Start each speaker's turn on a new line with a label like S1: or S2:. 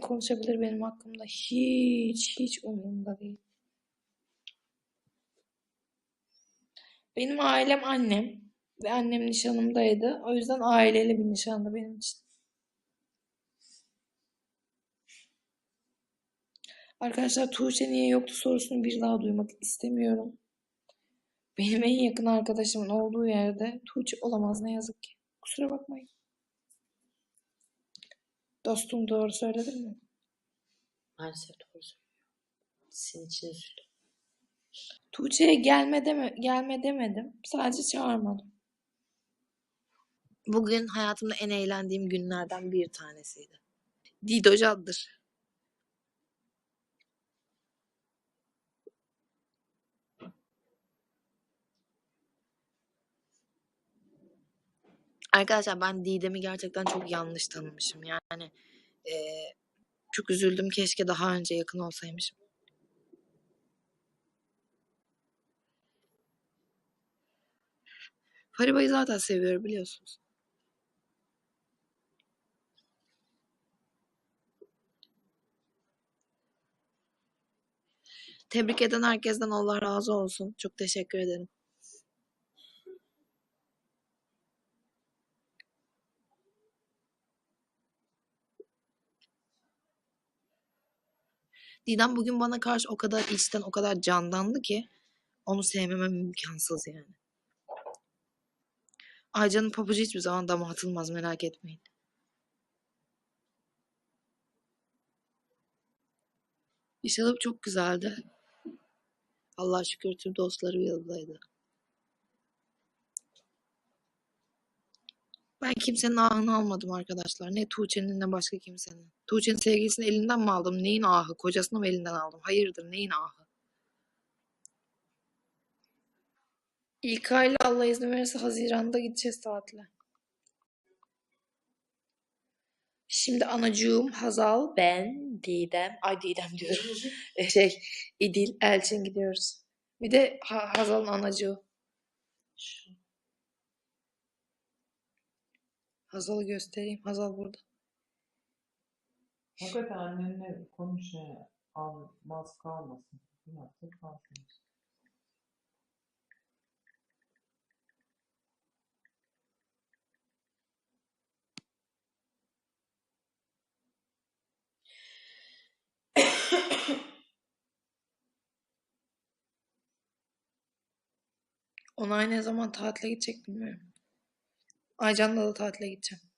S1: konuşabilir benim hakkımda. Hiç, hiç umurumda değil. Benim ailem annem ve annem nişanımdaydı. O yüzden aileli bir nişandı benim için. Arkadaşlar Tuğçe niye yoktu sorusunu bir daha duymak istemiyorum. Benim en yakın arkadaşımın olduğu yerde Tuğçe olamaz ne yazık ki. Kusura bakmayın. Dostum doğru söyledim mi?
S2: Maalesef doğru söylüyor. Sizin için üzüldüm.
S1: Tuğçe'ye gelme deme, gelme demedim. Sadece çağırmadım.
S2: Bugün hayatımda en eğlendiğim günlerden bir tanesiydi.
S1: Dido
S2: Arkadaşlar ben Didem'i gerçekten çok yanlış tanımışım. Yani eee, çok üzüldüm. Keşke daha önce yakın olsaymışım. Fariba'yı zaten seviyorum biliyorsunuz. Tebrik eden herkesten Allah razı olsun. Çok teşekkür ederim. Didem bugün bana karşı o kadar içten, o kadar candandı ki onu sevmemem imkansız yani. Aycan'ın pabucu hiçbir zaman dama atılmaz merak etmeyin. İnşallah çok güzeldi. Allah şükür tüm dostlarım yanımdaydı. Ben kimsenin ahını almadım arkadaşlar. Ne Tuğçe'nin ne başka kimsenin. Tuğçe'nin sevgilisini elinden mi aldım? Neyin ahı? Kocasını mı elinden aldım? Hayırdır neyin ahı?
S1: İlk ayla Allah izin verirse Haziran'da gideceğiz tatile. Şimdi anacığım Hazal, ben, Didem, ay Didem diyorum. E, şey, İdil, Elçin gidiyoruz. Bir de Ha- Hazal'ın anacığı. Hazal'ı göstereyim. Hazal burada.
S3: Hakikaten annenle konuş yani. Almaz kalmasın. Ne yaptın kalsın.
S1: Onay ne zaman tatile gidecek bilmiyorum. Aycan'la da tatile gideceğim.